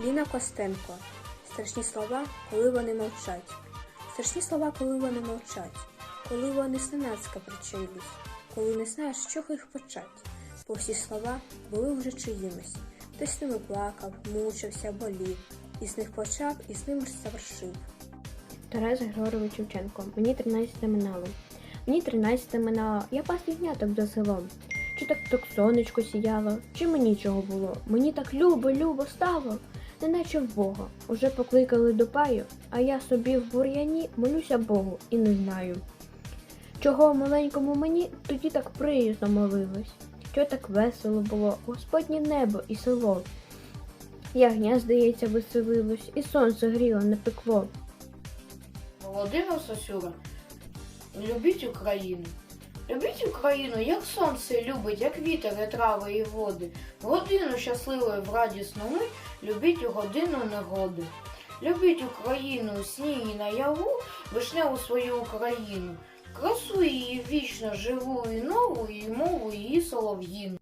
Ліна Костенко. Страшні слова, коли вони мовчать. Страшні слова, коли вони мовчать, коли вони зненацька причаїлись, коли не знаєш, з чого їх почать. Бо всі слова були вже чиїмись. Хтось з ними плакав, мучився, болів, і з них почав, і з ними ж завершив. Тарас Григорович Шевченко. Мені 13 минало. Мені 13 минало. Я пас ягняток за селом. Чи так так сонечко сіяло, чи мені чого було? Мені так любо, любо стало, неначе в Бога. Уже покликали до паю, а я собі в бур'яні молюся Богу і не знаю. Чого маленькому мені тоді так приязно молилось, що так весело було, Господнє небо і село. Ягня, здається, веселилось, і сонце гріло, не пекло. Володимир Сосюра, любіть Україну. Любіть Україну, як сонце любить, як вітер і трави і води. Годину щасливої в радісну мить, любіть у годину негоди. Любіть Україну у сні і наяву, вишневу свою Україну. Красу її вічно живу і нову, і мову її солов'їну.